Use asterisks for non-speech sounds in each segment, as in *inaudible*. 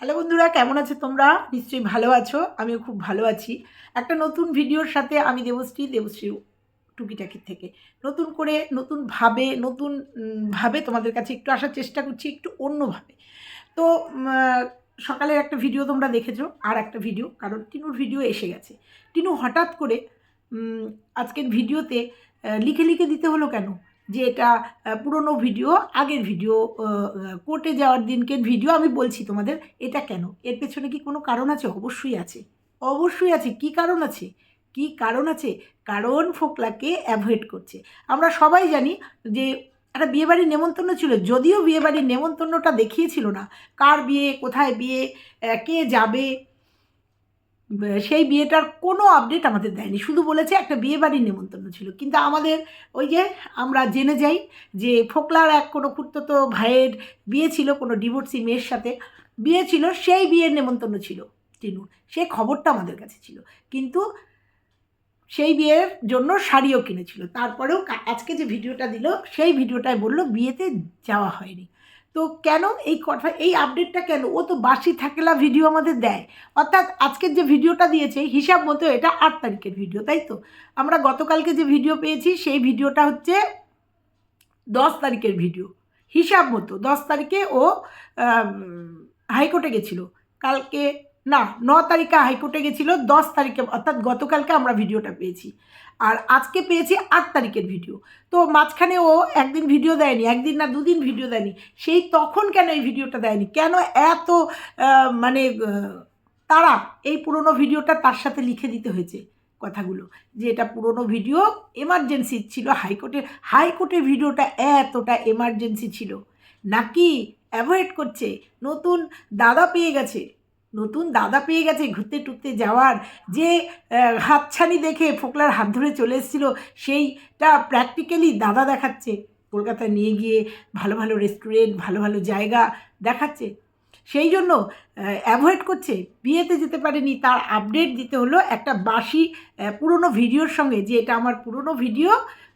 Hello বন্ধুরা কেমন আছো তোমরা? নিশ্চয়ই ভালো আছো আমিও খুব ভালো আছি। একটা নতুন ভিডিওর সাথে আমি দেবশ্রী দেবশ্রী টুকিটাকির থেকে। নতুন করে নতুনভাবে নতুন উম, ভাবে তোমাদের কাছে একটু আসার চেষ্টা করছি একটু অন্যভাবে। তো সকালের একটা ভিডিও তোমরা দেখেছ আর একটা ভিডিও কারণ টিনুর ভিডিও এসে গেছে। টিনু হঠাৎ করে আজকের ভিডিওতে লিখে লিখে দিতে হলো কেন? যে এটা পুরনো ভিডিও, আগের ভিডিও কোর্টে যাওয়ার দিনকের ভিডিও আমি বলছি তোমাদের, এটা কেন? এর পেছনে কি কোনো কারণ আছে? অবশ্যই আছে। অবশ্যই আছে। কি কারণ আছে? কি কারণ আছে? কারণ ফোকলাকে অ্যাভয়েড করছে। আমরা সবাই জানি যে একটা বিয়েবাড়ির নেমন্তন্ন ছিল, যদিও বিয়েবাড়ির নেমন্তন্নটা দেখিয়েছিল না। কার বিয়ে, কোথায় বিয়ে কে যাবে সেই বিয়েটার কোনো আপডেট আমাদের দেয়নি। শুধু বলেছে একটা বিয়ে বাড়ির নেমন্তন্ন ছিল। কিন্তু আমাদের ওই যে আমরা জেনে যাই যে ফোকলার এক কোনো খুঁড়তো ভাইয়ের বিয়ে ছিল কোনো ডিভোর্সি মেয়ের সাথে। বিয়ে ছিল, সেই বিয়ের নেমন্তন্ন ছিল টিনুর। সেই খবরটা আমাদের কাছে ছিল। কিন্তু সেই বিয়ের জন্য শাড়িও কিনেছিল। তারপরেও আজকে যে ভিডিওটা দিল, সেই ভিডিওটায় বলল বিয়েতে যাওয়া হয়নি। তো কেন এই কথা, এই আপডেটটা কেন? ও তো বাসি থাকেলা ভিডিও আমাদের দেয়। অর্থাৎ আজকের যে ভিডিওটা দিয়েছে, হিসাব মতো এটা আট তারিখের ভিডিও তাই তো? আমরা গতকালকে যে ভিডিও পেয়েছি, সেই ভিডিওটা হচ্ছে দশ তারিখের ভিডিও হিসাব মতো দশ তারিখে ও হাইকোর্টে গেছিল। কালকে না, ন তারিখে হাইকোর্টে গেছিল, দশ তারিখে, অর্থাৎ গতকালকে আমরা ভিডিওটা পেয়েছি। আর আজকে পেয়েছি আট তারিখের ভিডিও। তো মাঝখানে ও একদিন ভিডিও দেয়নি, একদিন না দুদিন ভিডিও দেয়নি। সেই তখন কেন এই ভিডিওটা দেয়নি? কেন এত মানে তারা এই পুরনো ভিডিওটা তার সাথে লিখে দিতে হয়েছে কথাগুলো? যে এটা পুরনো ভিডিও এমার্জেন্সি ছিল হাইকোর্টের হাইকোর্টের ভিডিওটা এতটা এমার্জেন্সি ছিল। নাকি অ্যাভয়েড করছে? নতুন দাদা পেয়ে গেছে। নতুন দাদা পেয়ে গেছে ঘুরতে টুরতে যাওয়ার। যে হাতছানি দেখে ফোকলার হাত ধরে চলে এসেছিল, সেইটা প্র্যাকটিক্যালি দাদা দেখাচ্ছে। কলকাতায় নিয়ে গিয়ে ভালো ভালো রেস্টুরেন্ট ভালো ভালো জায়গা দেখাচ্ছে। সেই জন্য অ্যাভয়েড করছে। বিয়েতে যেতে পারেনি, তার আপডেট দিতে হলো একটা বাসি পুরনো ভিডিওর সঙ্গে যে, এটা আমার পুরনো ভিডিও।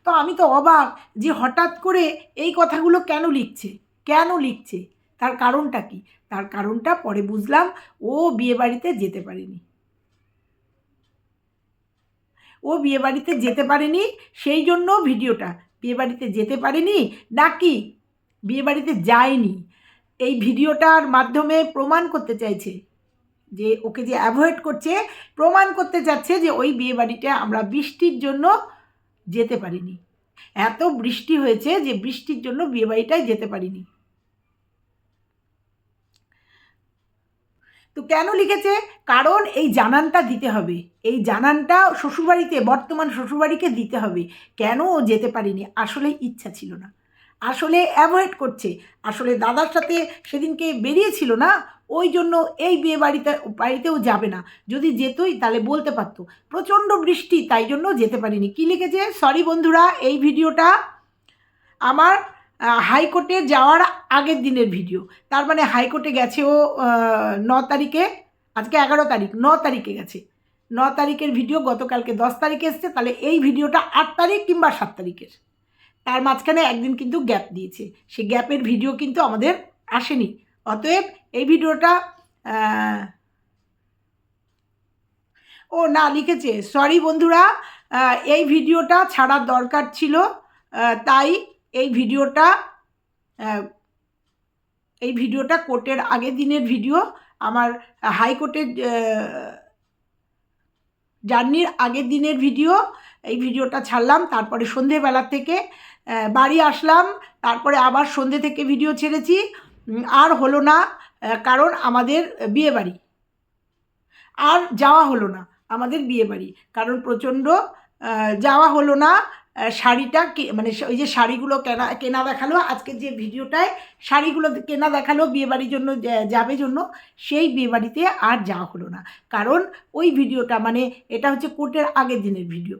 তো আমি তো অবাক যে, হঠাৎ করে এই কথাগুলো কেন লিখছে? কেন লিখছে? তার কারণটা কি? তার কারণটা পরে বুঝলাম ও বিয়েবাড়িতে যেতে পারেনি। ও বিয়েবাড়িতে যেতে পারেনি, সেই জন্য ভিডিওটা বিয়েবাড়িতে যেতে পারেনি নাকি বিয়েবাড়িতে যায়নি। এই ভিডিওটার মাধ্যমে প্রমাণ করতে চাইছে যে ওকে যে অ্যাভয়েড করছে, প্রমাণ করতে চাচ্ছে যে ওই বিয়েবাড়িটা আমরা বৃষ্টির জন্য যেতে পারিনি। এত বৃষ্টি হয়েছে যে বৃষ্টির জন্য বিয়েবাড়িটায় যেতে পারিনি। তো কেন লিখেছে? কারণ এই জানানটা দিতে হবে। এই জানানটা শ্বশুরবাড়িতে, বর্তমান শ্বশুরবাড়িকে দিতে হবে। কেন ও যেতে পারিনি? আসলে ইচ্ছা ছিল না। আসলে অ্যাভয়েড করছে। আসলে দাদার সাথে সেদিনকে বেরিয়েছিল না? ওই জন্য এই বিয়ে বাড়িতে বাড়িতেও যাবে না। যদি যেতই, তাহলে বলতে পারতো। প্রচণ্ড বৃষ্টি, তাই জন্য যেতে পারিনি। কী লিখেছে? সরি বন্ধুরা, এই ভিডিওটা আমার হাইকোর্টে যাওয়ার আগের দিনের ভিডিও। তার মানে হাইকোর্টে গেছে ও ন তারিখে, আজকে এগারো তারিখ, ন তারিখে গেছে। ন তারিখের ভিডিও গতকালকে দশ তারিখে এসছে, তাহলে এই ভিডিওটা আট তারিখ কিংবা সাত তারিখের। তার মাঝখানে একদিন কিন্তু গ্যাপ দিয়েছে। সে গ্যাপের ভিডিও কিন্তু আমাদের আসেনি। অতএব এই ভিডিওটা ও না, লিখেছে, সরি বন্ধুরা এই ভিডিওটা ছাড়ার দরকার ছিল তাই এই ভিডিওটা এই ভিডিওটা কোর্টের আগের দিনের ভিডিও। আমার হাইকোর্টের জার্নির আগের দিনের ভিডিও। এই ভিডিওটা ছাড়লাম, তারপরে সন্ধেবেলা থেকে বাড়ি আসলাম, তারপরে আবার সন্ধে থেকে ভিডিও ছেড়েছি। আর হলো না কারণ আমাদের বিয়ে বাড়ি। আর যাওয়া হলো না, আমাদের বিয়ে বাড়ি। কারণ প্রচণ্ড যাওয়া হলো না শাড়িটা মানে ওই যে শাড়িগুলো কেনা কেনা দেখাল, আজকে যে ভিডিওটায় শাড়িগুলো কেনা দেখাল বিয়েবাড়ির জন্য যাবে জন্য, সেই বিয়েবাড়িতে আর যাওয়া হলো না। কারণ ওই ভিডিওটা মানে এটা হচ্ছে কোর্টের আগের দিনের ভিডিও।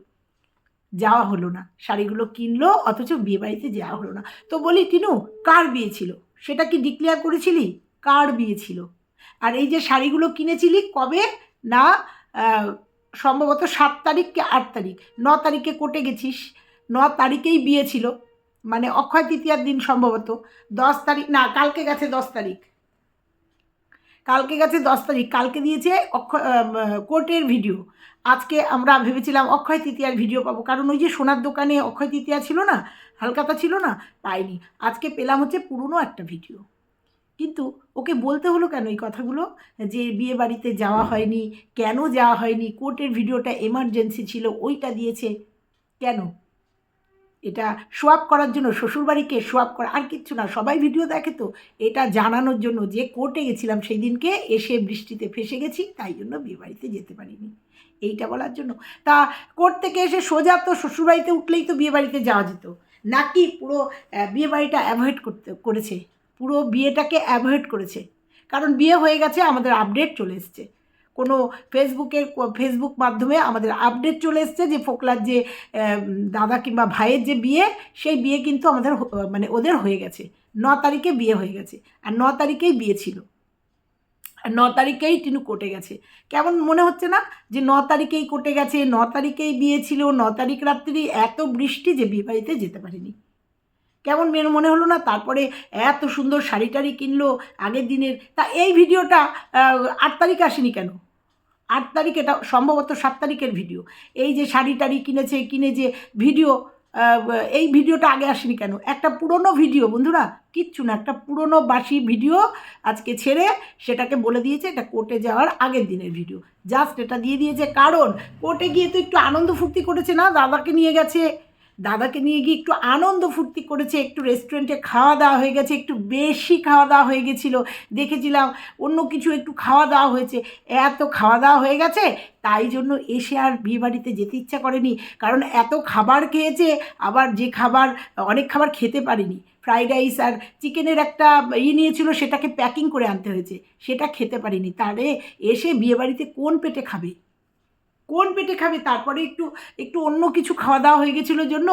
যাওয়া হলো না। শাড়িগুলো কিনলো, অথচ বিয়েবাড়িতে যাওয়া হলো না। তো বলি, টিনু, কার বিয়ে ছিল? সেটা কি ডিক্লেয়ার করেছিলি? কার বিয়ে ছিল? আর এই যে শাড়িগুলো কিনেছিলি কবে? না সম্ভবত সাত তারিখ কি আট তারিখ। ন তারিখে কোর্টে গেছিস? ন তারিখেই বিয়ে ছিল। মানে অক্ষয় তৃতীয়ার দিন সম্ভবত দশ তারিখ, না, কালকে গেছে দশ তারিখ। কালকে গেছে দশ তারিখ, কালকে দিয়েছে অক্ষয় কোর্টের ভিডিও। আজকে আমরা ভেবেছিলাম অক্ষয় তৃতীয়ার ভিডিও পাবো, কারণ ওই যে সোনার দোকানে অক্ষয় তৃতীয়া ছিল না, হালকাতা ছিল না, পাইনি। আজকে পেলাম হচ্ছে পুরনো একটা ভিডিও। কিন্তু ওকে বলতে হলো কেন এই কথাগুলো? যে বিয়ে বাড়িতে যাওয়া হয়নি, কেন যাওয়া হয়নি, কোর্টের ভিডিওটা এমার্জেন্সি ছিল, ওইটা দিয়েছে। কেন? এটা সোয়াপ করার জন্য শ্বশুরবাড়িকে সোয়াপ করা আর কিচ্ছু না সবাই ভিডিও দেখে তো এটা জানানোর জন্য যে কোর্টে গেছিলাম সেই দিনকে এসে বৃষ্টিতে ফেসে গেছি তাই জন্য বিয়ে বাড়িতে যেতে পারিনি। এইটা বলার জন্য। তা কোর্ট থেকে এসে সোজা তো শ্বশুরবাড়িতে উঠলেই তো বিয়ে বাড়িতে যাওয়া যেত। নাকি পুরো আহ, বিয়ে বাড়িটা অ্যাভয়েড করতে করেছে? পুরো বিয়েটাকে অ্যাভয়েড করেছে। কারণ বিয়ে হয়ে গেছে আমাদের আপডেট চলে এসছে। কোনো ফেসবুকের ফেসবুক মাধ্যমে আমাদের আপডেট চলে এসছে যে ফোকলার যে দাদা কিংবা ভাইয়ের যে বিয়ে, সেই বিয়ে কিন্তু আমাদের মানে ওদের হয়ে গেছে। ন তারিখে বিয়ে হয়ে গেছে আর ন তারিখেই বিয়ে ছিল। আর ন তারিখেই টিনু কোর্টে গেছে। কেমন মনে হচ্ছে না যে ন তারিখেই কোর্টে গেছে, ন তারিখেই বিয়ে ছিল, ন তারিখ রাত্রি এত বৃষ্টি যে বিয়ে বাড়িতে যেতে পারিনি। কেমন মেয়ের মনে হলো না? তারপরে এত সুন্দর শাড়ি টাড়ি কিনলো আগের দিনের। তা এই ভিডিওটা আট তারিখ আসেনি কেন? আট তারিখ এটা সম্ভবত সাত তারিখের ভিডিও এই যে শাড়ি টাড়ি কিনেছে, কিনে যে ভিডিও এই ভিডিওটা আগে আসেনি কেন? একটা পুরনো ভিডিও বন্ধুরা, কিচ্ছু না, একটা পুরনো বাসি ভিডিও আজকে ছেড়ে সেটাকে বলে দিয়েছে, এটা কোর্টে যাওয়ার আগের দিনের ভিডিও জাস্ট এটা দিয়ে দিয়েছে, কারণ কোর্টে গিয়ে তো একটু আনন্দ ফুর্তি করেছে না? দাদাকে নিয়ে গেছে দাদাকে নিয়ে গিয়ে একটু আনন্দ ফুর্তি করেছে, একটু রেস্টুরেন্টে খাওয়া দাওয়া হয়ে গেছে, একটু বেশি খাওয়া দাওয়া হয়ে গেছিল। দেখেছিলাম অন্য কিছু একটু খাওয়া দাওয়া হয়েছে। এত খাওয়া দাওয়া হয়ে গেছে, তাই জন্য এসে আর বিয়েবাড়িতে যেতে ইচ্ছা করেনি। কারণ এত খাবার খেয়েছে, আবার যে খাবার, অনেক খাবার খেতে পারেনি। ফ্রাইড রাইস আর চিকেনের একটা ই নিয়েছিল, সেটাকে প্যাকিং করে আনতে হয়েছে। সেটা খেতে পারিনি। তাহলে এসে বিয়েবাড়িতে কোন পেটে খাবে? কোন পেটে খাবে? তারপরে একটু একটু অন্য কিছু খাওয়া দাওয়া হয়ে গেছিল জন্য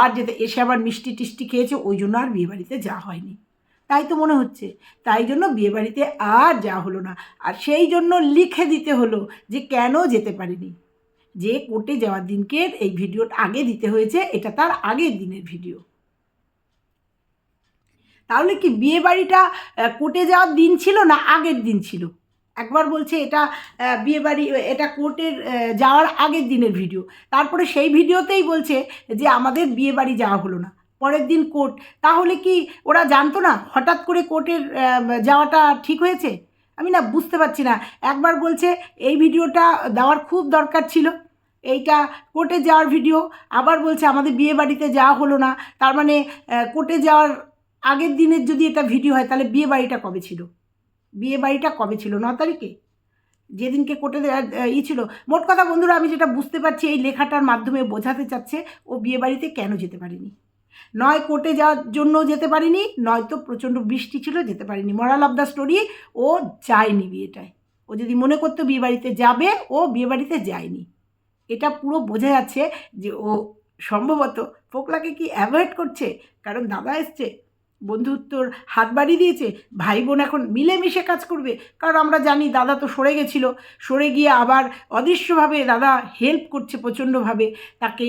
আর যেতে, এসে আবার মিষ্টি টিষ্টি খেয়েছে, ওই জন্য আর বিয়ে বাড়িতে যাওয়া হয়নি। তাই তো মনে হচ্ছে। তাই জন্য বিয়েবাড়িতে আর যাওয়া হলো না। আর সেই জন্য লিখে দিতে হলো যে কেন যেতে পারিনি। যে কোর্টে যাওয়ার দিনকে এই ভিডিওটা আগে দিতে হয়েছে, এটা তার আগের দিনের ভিডিও। তাহলে কি বিয়ে বাড়িটা কোর্টে যাওয়ার দিন ছিল না আগের দিন ছিল? একবার বলছে এটা আহ, বিয়ে বাড়ি এটা কোর্টের যাওয়ার আগের দিনের ভিডিও। তারপরে সেই ভিডিওতেই বলছে যে আমাদের বিয়ে বাড়ি যাওয়া হলো না পরের দিন কোর্ট। তাহলে কি ওরা জানতো না হঠাৎ করে কোর্টের যাওয়াটা ঠিক হয়েছে? আমি না বুঝতে পারছি না। একবার বলছে এই ভিডিওটা দেওয়ার খুব দরকার ছিল এইটা কোর্টে যাওয়ার ভিডিও। আবার বলছে আমাদের বিয়ে বাড়িতে যাওয়া হলো না তার মানে কোর্টে যাওয়ার আগের দিনের যদি এটা ভিডিও হয় তাহলে বিয়ে বাড়িটা কবে ছিল? বিয়ে বাড়িটা কবে ছিল? ন তারিখে? যেদিনকে কোর্টে ই ছিল। মোট কথা বন্ধুরা, আমি যেটা বুঝতে পারছি, এই লেখাটার মাধ্যমে বোঝাতে চাচ্ছে, ও বিয়ে বাড়িতে কেন যেতে পারিনি? নয়, কোর্টে যাওয়ার জন্য যেতে পারিনি নয়তো প্রচণ্ড বৃষ্টি ছিল, যেতে পারিনি। মরাল অফ দ্য স্টোরি ও যায়নি বিয়েটায়। ও যদি মনে করতো বিয়ে বাড়িতে যাবে, ও বিয়ে বাড়িতে যায়নি। এটা পুরো বোঝা যাচ্ছে যে ও সম্ভবত ফোকলাকে কি অ্যাভয়েড করছে? কারণ দাদা এসছে বন্ধুত্বর হাত বাড়িয়ে দিয়েছে, ভাই বোন এখন মিলেমিশে কাজ করবে। কারণ আমরা জানি দাদা তো সরে গেছিল। সরে গিয়ে আবার অদৃশ্যভাবে দাদা হেল্প করছে প্রচণ্ডভাবে। তাকে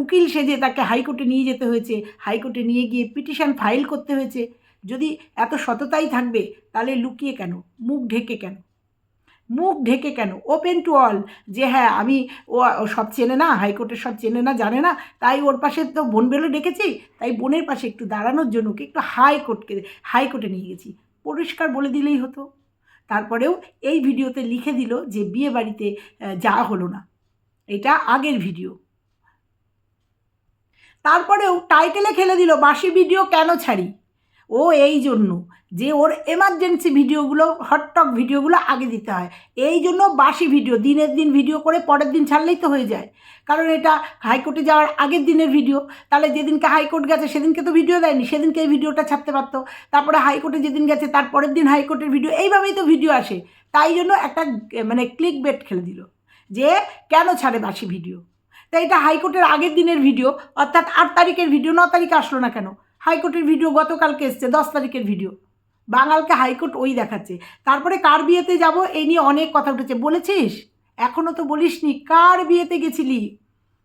উকিল সেজে তাকে হাইকোর্টে নিয়ে যেতে হয়েছে। হাইকোর্টে নিয়ে গিয়ে পিটিশন ফাইল করতে হয়েছে। যদি এত সততাই থাকবে, তাহলে লুকিয়ে কেন? মুখ ঢেকে কেন? মুখ ঢেকে কেন? ওপেন টু অল যে হ্যাঁ আমি ও সব চেনে না, হাইকোর্টের সব চেনে না, জানে না, তাই ওর পাশে তো বোন বেলে ডেকেছি, তাই বোনের পাশে একটু দাঁড়ানোর জন্য ওকে একটু হাইকোর্টকে হাইকোর্টে নিয়ে গেছি। পরিষ্কার বলে দিলেই হতো। তারপরেও এই ভিডিওতে লিখে দিল যে বিয়ে বাড়িতে যাওয়া হলো না। এটা আগের ভিডিও। তারপরেও টাইটেলে খেলে দিল, বাসি ভিডিও কেন ছাড়ি? ও এই জন্য যে ওর এমার্জেন্সি ভিডিওগুলো হটটক ভিডিওগুলো আগে দিতে হয়। এই জন্য বাসি ভিডিও, দিনের দিন ভিডিও করে পরের দিন ছাড়লেই তো হয়ে যায়। কারণ এটা হাইকোর্টে যাওয়ার আগের দিনের ভিডিও। তাহলে যেদিনকে হাইকোর্ট গেছে, সেদিনকে তো ভিডিও দেয়নি, সেদিনকে এই ভিডিওটা ছাড়তে পারতো। তারপরে হাইকোর্টে যেদিন গেছে, তার পরের দিন হাইকোর্টের ভিডিও, এইভাবেই তো ভিডিও আসে। তাই জন্য একটা মানে ক্লিক বেট খেলে দিল। যে কেন ছাড়ে বাসি ভিডিও? তাই এটা হাইকোর্টের আগের দিনের ভিডিও, অর্থাৎ আট তারিখের ভিডিও, ন তারিখে আসলো না কেন? হাইকোর্টের ভিডিও গতকালকে এসছে, দশ তারিখের ভিডিও। বাঙালকে হাইকোর্ট ওই দেখাচ্ছে। তারপরে কার বিয়েতে যাব এই নিয়ে অনেক কথা উঠেছে। বলেছিস? এখনও তো বলিসনি, কার বিয়েতে গেছিলি?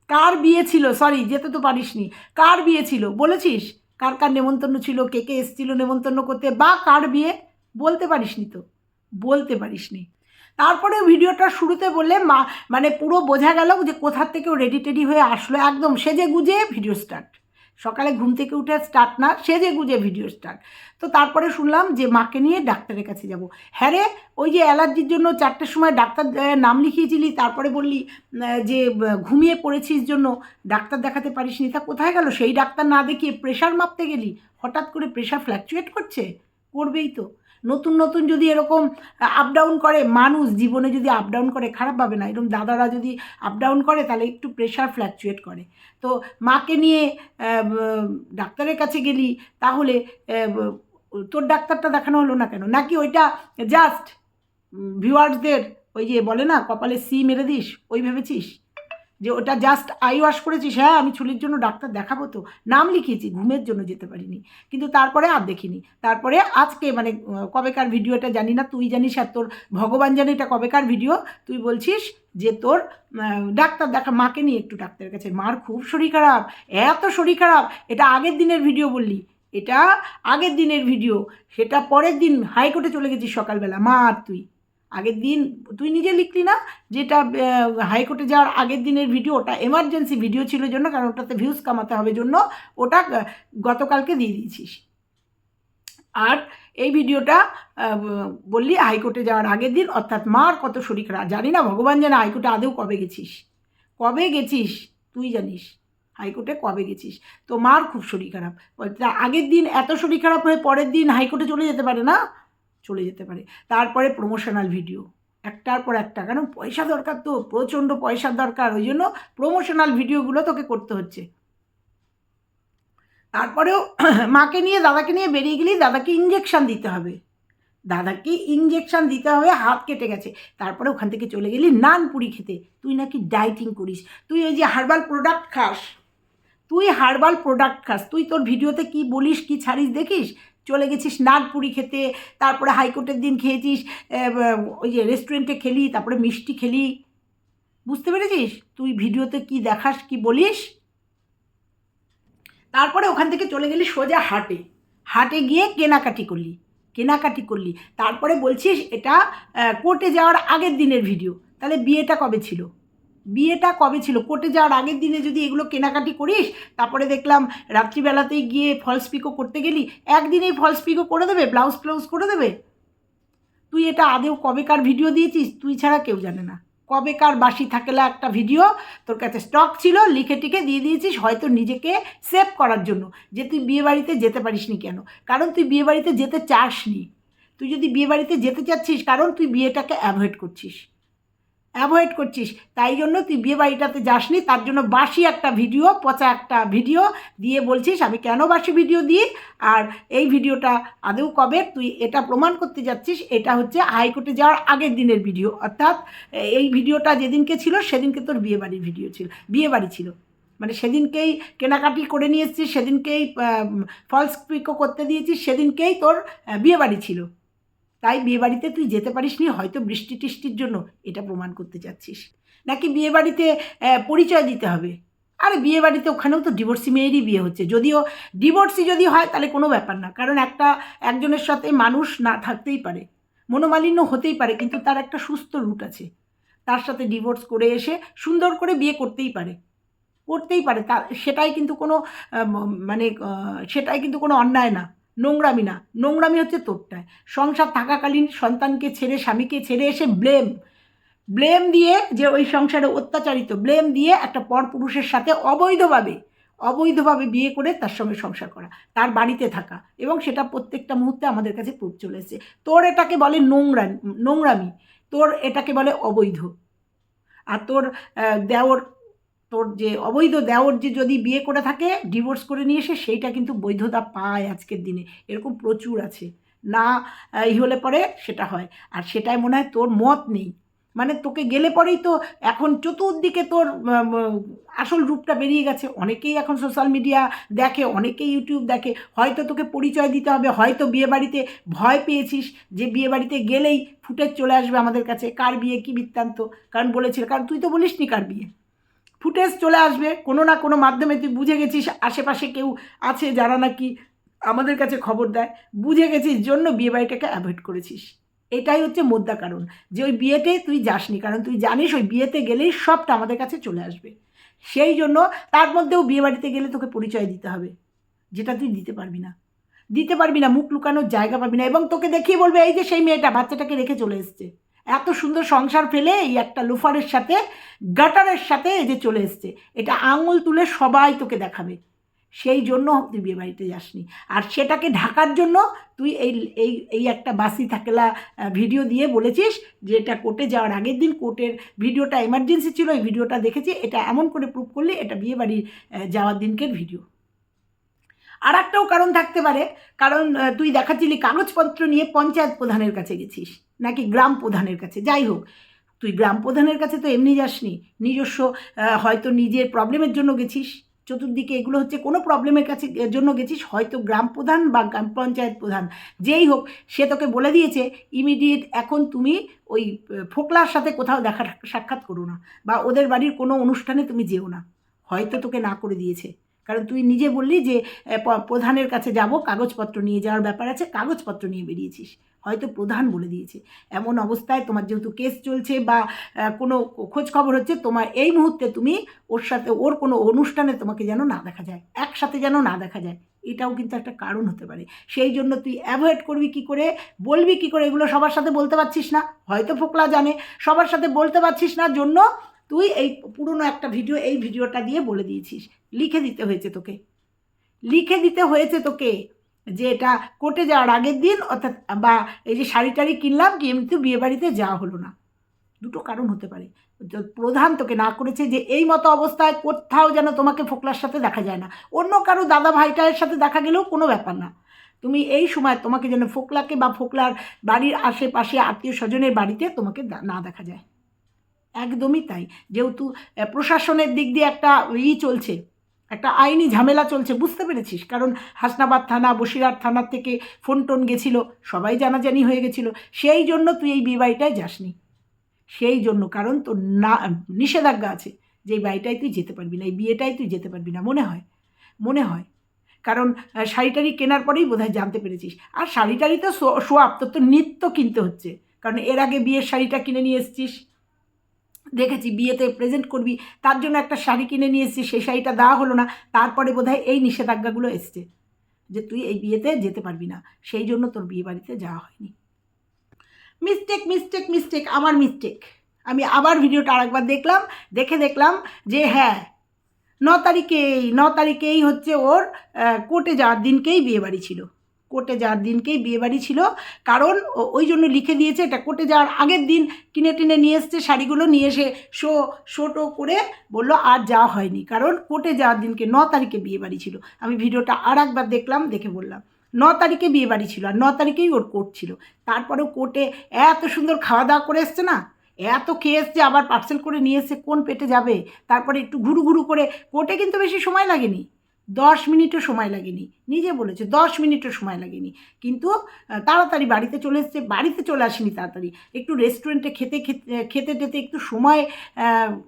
কার বিয়ে ছিল? সরি যেতে তো পারিসনি। কার বিয়ে ছিল? বলেছিস? কার কার নেমন্তন্ন ছিল? কে কে এসেছিল নেমন্তন্ন করতে? বা কার বিয়ে? বলতে পারিসনি তো। বলতে পারিসনি। তারপরে ভিডিওটা শুরুতে বললে মা মানে পুরো বোঝা গেল যে কোথার থেকেও রেডি টেডি হয়ে আসলো। একদম সেজে গুজে ভিডিও স্টার্ট সকালে ঘুম থেকে উঠে স্টার্ট না, সেজে গুজে ভিডিও স্টার্ট তো তারপরে শুনলাম যে মাকে নিয়ে ডাক্তারের কাছে যাব। হ্যাঁ রে, ওই যে অ্যালার্জির জন্য চারটের সময় ডাক্তার নাম লিখিয়েছিলি, তারপরে বললি যে ঘুমিয়ে পড়েছিস জন্য ডাক্তার দেখাতে পারিস নি তা কোথায় গেল? সেই ডাক্তার না দেখিয়ে প্রেশার মাপতে গেলি? হঠাৎ করে প্রেশার ফ্ল্যাকচুয়েট করছে? করবেই তো। নতুন নতুন যদি এরকম আপ ডাউন করে, মানুষ জীবনে যদি আপ ডাউন করে, খারাপ পাবে না, এরকম দাদারা যদি আপ ডাউন করে, তাহলে একটু প্রেশার ফ্ল্যাকচুয়েট করে। তো মাকে নিয়ে ডাক্তারের কাছে গেলি, তাহলে তোর ডাক্তারটা দেখানো হলো না কেন? নাকি ওইটা জাস্ট ভিউয়ার্সদের ওই যে বলে না, কপালে সি মেরে দিস, ওই ভেবেছিস? যে ওটা জাস্ট আই ওয়াশ করেছিস হ্যাঁ আমি চুলির জন্য ডাক্তার দেখাবো তো। নাম লিখিয়েছি, ঘুমের জন্য যেতে পারিনি। কিন্তু তারপরে আর দেখিনি। তারপরে আজকে মানে কবেকার ভিডিওটা জানি না, তুই জানিস আর তোর ভগবান জানি এটা কবেকার ভিডিও। তুই বলছিস যে তোর ডাক্তার দেখা, মাকে নিয়ে একটু ডাক্তারের কাছে। মার খুব শরীর খারাপ, এত শরীর খারাপ, এটা আগের দিনের ভিডিও বললি। এটা আগের দিনের ভিডিও, সেটা পরের দিন হাইকোর্টে চলে গেছিস সকালবেলা। মা আর তুই। আগের দিন তুই নিজে লিখলি না? যেটা হাইকোর্টে যাওয়ার আগের দিনের ভিডিও ওটা এমার্জেন্সি ভিডিও ছিল জন্য, কারণ ওটাতে ভিউজ কামাতে হবে জন্য, ওটা গতকালকে দিয়ে দিয়েছিস। আর এই ভিডিওটা বললি হাইকোর্টে যাওয়ার আগের দিন, অর্থাৎ মার কত শরীর খারাপ জানি না, ভগবান জানে হাইকোর্টে আদেও কবে গেছিস। কবে গেছিস? তুই জানিস হাইকোর্টে কবে গেছিস? তো মার খুব শরীর খারাপ। আগের দিন এত শরীর খারাপ হয়ে পরের দিন হাইকোর্টে চলে যেতে পারে না? চলে যেতে পারে। তারপরে প্রমোশনাল ভিডিও একটার পর একটা। কারণ পয়সা দরকার তো, প্রচণ্ড পয়সার দরকার। ওই জন্য প্রমোশনাল ভিডিওগুলো তোকে করতে হচ্ছে। তারপরেও *clears throat* মাকে নিয়ে, দাদাকে নিয়ে বেরিয়ে গেলেই দাদাকে ইঞ্জেকশান দিতে হবে। দাদাকে ইঞ্জেকশান দিতে হবে, হাত কেটে গেছে। তারপরে ওখান থেকে চলে গেলি নান পুরি খেতে। তুই নাকি ডাইটিং করিস। তুই ওই যে হার্বাল প্রোডাক্ট খাস। তুই হার্বাল প্রোডাক্ট খাস। তুই তোর ভিডিওতে কি বলিস, কি ছাড়িস, দেখিস? চলে গেছিস নাগপুরি খেতে, তারপরে হাইকোর্টের দিন খেয়েছিস ওই যে রেস্টুরেন্টে খেলি, তারপরে মিষ্টি খেলি। বুঝতে পেরেছিস? তুই ভিডিওতে কি দেখাস, কি বলিস? তারপরে ওখান থেকে চলে গেলি সোজা হাটে। হাটে গিয়ে কেনাকাটি করলি কেনাকাটি করলি। তারপরে বলছিস এটা কোর্টে যাওয়ার আগের দিনের ভিডিও তাহলে বিয়েটা কবে ছিল? বিয়েটা কবে ছিল? কোর্টে যাওয়ার আগের দিনে যদি এগুলো কেনাকাটি করিস, তারপরে দেখলাম রাত্রিবেলাতেই গিয়ে ফলস পিকো করতে গেলি, একদিনেই ফলস পিকো করে দেবে ব্লাউজ ফ্লাউজ করে দেবে। তুই এটা আদেও কবেকার ভিডিও দিয়েছিস? তুই ছাড়া কেউ জানে না। কবেকার বাসি থাকেলা একটা ভিডিও তোর কাছে স্টক ছিল, লিখে টিখে দিয়ে দিয়েছিস হয়তো নিজেকে সেভ করার জন্য, যে তুই বিয়েবাড়িতে যেতে পারিসনি কেন? কারণ তুই বিয়েবাড়িতে যেতে চাসনি। তুই যদি বিয়েবাড়িতে যেতে চাচ্ছিস, কারণ তুই বিয়েটাকে অ্যাভয়েড করছিস। অ্যাভয়েড করছিস। তাই জন্য তুই বিয়ে বাড়িটাতে যাসনি, তার জন্য বাসি একটা ভিডিও পচা একটা ভিডিও দিয়ে বলছিস, আমি কেন বাসি ভিডিও দিই? আর এই ভিডিওটা আদৌ কবে? তুই এটা প্রমাণ করতে যাচ্ছিস, এটা হচ্ছে হাইকোর্টে যাওয়ার আগের দিনের ভিডিও অর্থাৎ এই ভিডিওটা যেদিনকে ছিল, সেদিনকে তোর বিয়ে বাড়ির ভিডিও ছিল, বিয়ে বাড়ি ছিল। মানে সেদিনকেই কেনাকাটি করে নিয়ে এসেছিস, সেদিনকেই ফলস পিকও করতে দিয়েছিস, সেদিনকেই তোর বিয়ে বাড়ি ছিল। তাই বিয়েবাড়িতে তুই যেতে পারিসনি, হয়তো বৃষ্টি টিষ্টির জন্য এটা প্রমাণ করতে চাচ্ছিস। নাকি বিয়েবাড়িতে পরিচয় দিতে হবে? আরে বিয়েবাড়িতে ওখানেও তো ডিভোর্সি মেয়েরই বিয়ে হচ্ছে। যদিও ডিভোর্সি যদি হয়, তাহলে কোনো ব্যাপার না। কারণ একটা, একজনের সাথে মানুষ না থাকতেই পারে। মনোমালিন্য হতেই পারে, কিন্তু তার একটা সুস্থ রুট আছে। তার সাথে ডিভোর্স করে এসে সুন্দর করে বিয়ে করতেই পারে। করতেই পারে। তা, সেটাই কিন্তু কোনো মানে সেটাই কিন্তু কোনো অন্যায় না। নোংরামি না, নোংরামি হচ্ছে তোরটায়। সংসার থাকাকালীন সন্তানকে ছেড়ে, স্বামীকে ছেড়ে এসে ব্লেম ব্লেম দিয়ে যে ওই সংসারে অত্যাচারিত ব্লেম দিয়ে একটা পরপুরুষের সাথে অবৈধভাবে অবৈধভাবে বিয়ে করে তার সঙ্গে সংসার করা, তার বাড়িতে থাকা এবং সেটা প্রত্যেকটা মুহূর্তে আমাদের কাছে প্রুফ চলে এসেছে। তোর এটাকে বলে নোংরা, নোংরামি, তোর এটাকে বলে অবৈধ। আর তোর দেওর তোর যে অবৈধ দেওর যে যদি বিয়ে করে থাকে ডিভোর্স করে নিয়ে এসে সেইটা কিন্তু বৈধতা পায় আজকের দিনে। এরকম প্রচুর আছে। না ই হলে পরে সেটা হয়। আর সেটাই মনে হয় তোর মত নেই। মানে তোকে গেলে পরেই তো এখন চতুর্দিকে তোর আসল রূপটা বেরিয়ে গেছে। অনেকেই এখন সোশ্যাল মিডিয়া দেখে, অনেকেই ইউটিউব দেখে। হয়তো তোকে পরিচয় দিতে হবে, হয়তো বিয়েবাড়িতে ভয় পেয়েছিস যে বিয়েবাড়িতে গেলেই ফুটেজ চলে আসবে আমাদের কাছে। কার বিয়ে কী বৃত্তান্ত? কারণ বলেছিল, কারণ তুই তো বলিসনি কার বিয়ে। ফুটেজ চলে আসবে, কোনো না কোনো মাধ্যমে তুই বুঝে গেছিস, আশেপাশে কেউ আছে যারা নাকি আমাদের কাছে খবর দেয়, বুঝে গেছিস জন্য বিয়েবাড়িটাকে অ্যাভয়েড করেছিস। এটাই হচ্ছে মোদ্দা কারণ, যে ওই বিয়েতে তুই যাসনি, কারণ তুই জানিস ওই বিয়েতে গেলেই সবটা আমাদের কাছে চলে আসবে। সেই জন্য তার মধ্যেও বিয়ে বাড়িতে গেলে তোকে পরিচয় দিতে হবে, যেটা তুই দিতে পারবি না। দিতে পারবি না, মুখ লুকানোর জায়গা পাবি না, এবং তোকে দেখিয়ে বলবে, এই যে সেই মেয়েটা, বাচ্চাটাকে রেখে চলে এসছে। এত সুন্দর সংসার ফেলে এই একটা লোফারের সাথে, গাটারের সাথে এই যে চলে এসছে। এটা আঙুল তুলে সবাই তোকে দেখাবে। সেই জন্য তুই বিয়ে বাড়িতে যাসনি। আর সেটাকে ঢাকার জন্য তুই এই এই এই একটা বাসি থাকেলা ভিডিও দিয়ে বলেছিস যে এটা কোর্টে যাওয়ার আগের দিন কোর্টের ভিডিওটা এমার্জেন্সি ছিল, এই ভিডিওটা দেখেছি। এটা এমন করে প্রুভ করলি, এটা বিয়ে বাড়ি যাওয়ার দিনকের ভিডিও। আর একটাও কারণ থাকতে পারে। কারণ তুই দেখাচ্ছিলি কাগজপত্র নিয়ে পঞ্চায়েত প্রধানের কাছে গেছিস। নাকি গ্রাম প্রধানের কাছে? যাই হোক, তুই গ্রাম প্রধানের কাছে তো এমনি যাসনি। নিজস্ব হয়তো নিজের প্রবলেমের জন্য গেছিস। চতুর্দিকে এগুলো হচ্ছে কোনো প্রবলেমের কাছে জন্য গেছিস। হয়তো গ্রাম প্রধান বা গ্রাম পঞ্চায়েত প্রধান। যেই হোক, সে তোকে বলে দিয়েছে ইমিডিয়েট এখন তুমি ওই ফোকলার সাথে কোথাও দেখা সাক্ষাৎ করো না বা ওদের বাড়ির কোনো অনুষ্ঠানে তুমি যেও না। হয়তো তোকে না করে দিয়েছে। কারণ তুই নিজে বললি যে প্রধানের কাছে যাব, কাগজপত্র নিয়ে যাওয়ার ব্যাপার আছে, কাগজপত্র নিয়ে বেরিয়েছিস। হয়তো প্রধান বলে দিয়েছে। এমন অবস্থায় তোমার যেহেতু কেস চলছে বা কোনো খোঁজ খবর হচ্ছে, তোমার এই মুহূর্তে তুমি ওর সাথে, ওর কোনো অনুষ্ঠানে তোমাকে যেন না দেখা যায়, একসাথে যেন না দেখা যায়, এটাও কিন্তু একটা কারণ হতে পারে। সেই জন্য তুই অ্যাভয়েড করবি কি করে, বলবি কি করে, এগুলো সবার সাথে বলতে পারছিস না, হয়তো ফোকলা জানে, সবার সাথে বলতে পারছিস না, জন্য তুই এই পুরনো একটা ভিডিও এই ভিডিওটা দিয়ে বলে দিয়েছিস। লিখে দিতে হয়েছে তোকে। লিখে দিতে হয়েছে তোকে। যে এটা কোর্টে যাওয়ার আগের দিন, অর্থাৎ, বা এই যে শাড়ি টাড়ি কিনলাম কিন্তু বিয়ে বাড়িতে যাওয়া হলো না। দুটো কারণ হতে পারে। প্রধান তোকে না করেছে যে এই মতো অবস্থায় কোথাও যেন তোমাকে ফোকলার সাথে দেখা যায় না। অন্য কারও দাদা ভাইটায়ের সাথে দেখা গেলেও কোনো ব্যাপার না। তুমি এই সময় তোমাকে যেন ফোকলাকে বা ফোকলার বাড়ির আশেপাশে আত্মীয় স্বজনের বাড়িতে তোমাকে না দেখা যায়। একদমই তাই। যেহেতু প্রশাসনের দিক দিয়ে একটা ই চলছে একটা আইনি ঝামেলা চলছে বুঝতে পেরেছিস? কারণ হাসনাবাদ থানা বসিরহাট থানার থেকে ফোন টোন গেছিল সবাই জানাজানি হয়ে গেছিল। সেই জন্য তুই এই বিয়ে বাড়িটায় যাসনি। সেই জন্য কারণ তোর না নিষেধাজ্ঞা আছে যে এই বাড়িটায় তুই যেতে পারবি না এই বিয়েটায় তুই যেতে পারবি না মনে হয়। মনে হয়। কারণ আহ, শাড়ি টাড়ি কেনার পরেই বোধহয় জানতে পেরেছিস। আর শাড়ি টাড়ি তো সোয়াব তোর তো নিত্য কিনতে হচ্ছে। কারণ এর আগে বিয়ের শাড়িটা কিনে নিয়ে এসছিস। দেখেছি, বিয়েতে প্রেজেন্ট করবি, তার জন্য একটা শাড়ি কিনে নিয়ে এসেছিস, সেই শাড়িটা দেওয়া হলো না, তারপরে বোধহয় এই নিষেধাজ্ঞাগুলো এসছে যে তুই এই বিয়েতে যেতে পারবি না, সেই জন্য তোর বিয়ে বাড়িতে যাওয়া হয়নি। মিস্টেক মিস্টেক মিস্টেক আমার মিস্টেক আমি আবার ভিডিওটা আরেকবার দেখলাম, দেখে দেখলাম যে হ্যাঁ ন তারিখেই ন তারিখেই হচ্ছে ওর কোর্টে যাওয়ার দিনকেই বিয়ে বাড়ি ছিল। কোর্টে যাওয়ার দিনকেই বিয়েবাড়ি ছিল। কারণ ওই জন্য লিখে দিয়েছে, এটা কোর্টে যাওয়ার আগের দিন কিনে টিনে নিয়ে এসছে, শাড়িগুলো নিয়ে এসে শো, শোটো করে বলল, আর যাওয়া হয়নি। কারণ কোর্টে যাওয়ার দিনকে ন তারিখে বিয়ে বাড়ি ছিল। আমি ভিডিওটা আর একবার দেখলাম, দেখে বললাম, ন তারিখে বিয়ে বাড়ি ছিল আর ন তারিখেই ওর কোর্ট ছিল। তারপরেও কোর্টে এত সুন্দর খাওয়া দাওয়া করে এসছে না? এত খেয়ে এসছে আবার পার্সেল করে নিয়ে এসছে কোন পেটে যাবে? তারপরে একটু ঘুরু ঘুরু করে কোর্টে কিন্তু বেশি সময় লাগেনি। দশ মিনিটও সময় লাগেনি। নিজে বলেছে দশ মিনিটও সময় লাগেনি। কিন্তু তাড়াতাড়ি বাড়িতে চলে এসছে, বাড়িতে চলে আসেনি তাড়াতাড়ি। একটু রেস্টুরেন্টে খেতে খেতে খেতে একটু সময়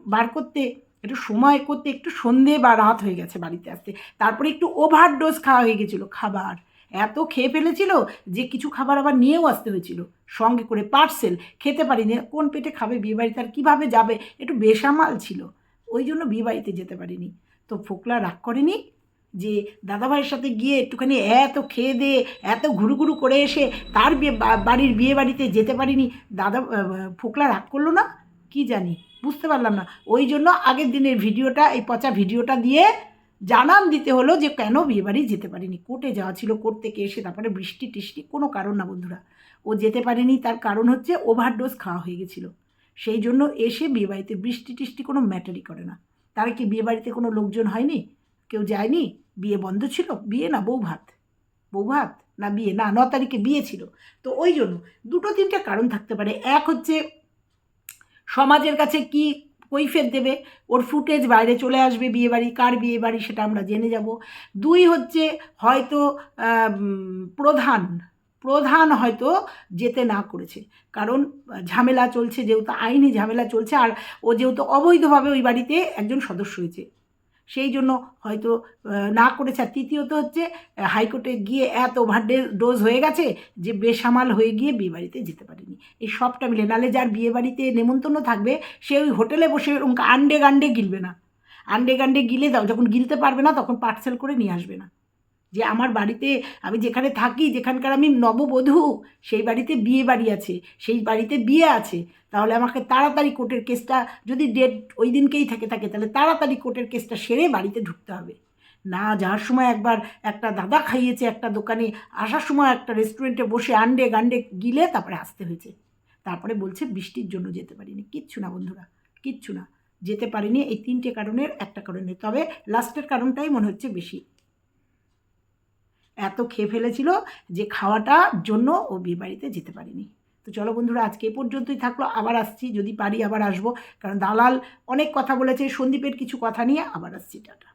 বার করতে, একটু সময় করতে, একটু সন্ধে বা রাত হয়ে গেছে বাড়িতে আসতে। তারপরে একটু ওভারডোজ খাওয়া হয়ে গেছিল খাবার। এত খেয়ে ফেলেছিল যে কিছু খাবার আবার নিয়েও আসতে হয়েছিল। সঙ্গে করে পার্সেল খেতে পারিনি। কোন পেটে খাবে বিয়েবাড়িতে আর কীভাবে যাবে? একটু বেসামাল ছিল। ওই জন্য বিয়েবাড়িতে যেতে পারিনি। তো ফোকলা রাগ করেনি। যে দাদাভাইয়ের সাথে গিয়ে একটুখানি এত খেয়ে দিয়ে এত ঘুরু ঘুরু করে এসে তার বিয়ে বাড়ির বিয়ে বাড়িতে যেতে পারিনি। দাদা ফোকলা রাগ করল না? কি জানি, বুঝতে পারলাম না। ওই জন্য আগের দিনের ভিডিওটা, এই পচা ভিডিওটা দিয়ে জানান দিতে হলো যে কেন বিয়েবাড়ি যেতে পারিনি। কোর্টে যাওয়া ছিল, কোর্ট থেকে এসে তারপরে বৃষ্টি টিষ্টি, কোনো কারণ না বন্ধুরা। ও যেতে পারেনি, তার কারণ হচ্ছে ওভারডোজ খাওয়া হয়ে গেছিল। সেই জন্য এসে বিয়েবাড়িতে বৃষ্টি টিষ্টি কোনো ম্যাটারই করে না। তারা কি বিয়েবাড়িতে কোনো লোকজন হয়নি? কেউ যায়নি? বিয়ে বন্ধ ছিল? বিয়ে না বউ ভাত বউ ভাত না বিয়ে? না, ন তারিখে বিয়ে ছিল। তো ওই জন্য দুটো তিনটে কারণ থাকতে পারে। এক হচ্ছে সমাজের কাছে কি কৈফের দেবে? ওর ফুটেজ বাইরে চলে আসবে বিয়েবাড়ি, কার বিয়ে বাড়ি সেটা আমরা জেনে যাব। দুই হচ্ছে হয়তো প্রধান প্রধান হয়তো যেতে না করেছে। কারণ, ঝামেলা চলছে, যেহেতু আইনি ঝামেলা চলছে, আর ও যেহেতু অবৈধভাবে ওই বাড়িতে একজন সদস্য হয়েছে। সেই জন্য হয়তো না করেছে। আর তৃতীয়ত হচ্ছে হাইকোর্টে গিয়ে এত ওভার ডোজ হয়ে গেছে যে বেসামাল হয়ে গিয়ে বিয়েবাড়িতে যেতে পারেনি। এই সবটা মিলে, নালে যার বিয়েবাড়িতে নেমন্তন্ন থাকবে, সে ওই হোটেলে বসে এরকম আন্ডে গান্ডে গিলবে না। আন্ডে গান্ডে গিলে দাও, যখন গিলতে পারবে না, তখন পার্সেল করে নিয়ে আসবে না। যে আমার বাড়িতে আমি যেখানে থাকি, যেখানকার আমি নববধূ, সেই বাড়িতে বিয়ে বাড়ি আছে, সেই বাড়িতে বিয়ে আছে। তাহলে আমাকে তাড়াতাড়ি কোর্টের কেসটা যদি ডেট ওই দিনকেই থাকে থাকে, তাহলে তাড়াতাড়ি কোর্টের কেসটা সেরে বাড়িতে ঢুকতে হবে। না যাওয়ার সময় একবার একটা দাদা খাইয়েছে একটা দোকানে, আসার সময় একটা রেস্টুরেন্টে বসে আন্ডে গান্ডে গিলে তারপরে আসতে হয়েছে। তারপরে বলছে, বৃষ্টির জন্য যেতে পারিনি। কিচ্ছু না বন্ধুরা, কিচ্ছু না। যেতে পারিনি এই তিনটে কারণের একটা কারণে। তবে লাস্টের কারণটাই মনে হচ্ছে বেশি। এত খেয়ে ফেলেছিল যে খাওয়াটার জন্য ও বিয়ে বাড়িতে যেতে পারিনি। তো চলো বন্ধুরা, আজকে এ পর্যন্তই থাকল। আবার আসছি, যদি পারি আবার আসব। কারণ দালাল অনেক কথা বলেছে, সন্দীপের কিছু কথা নিয়ে আবার আসছি, টাটা।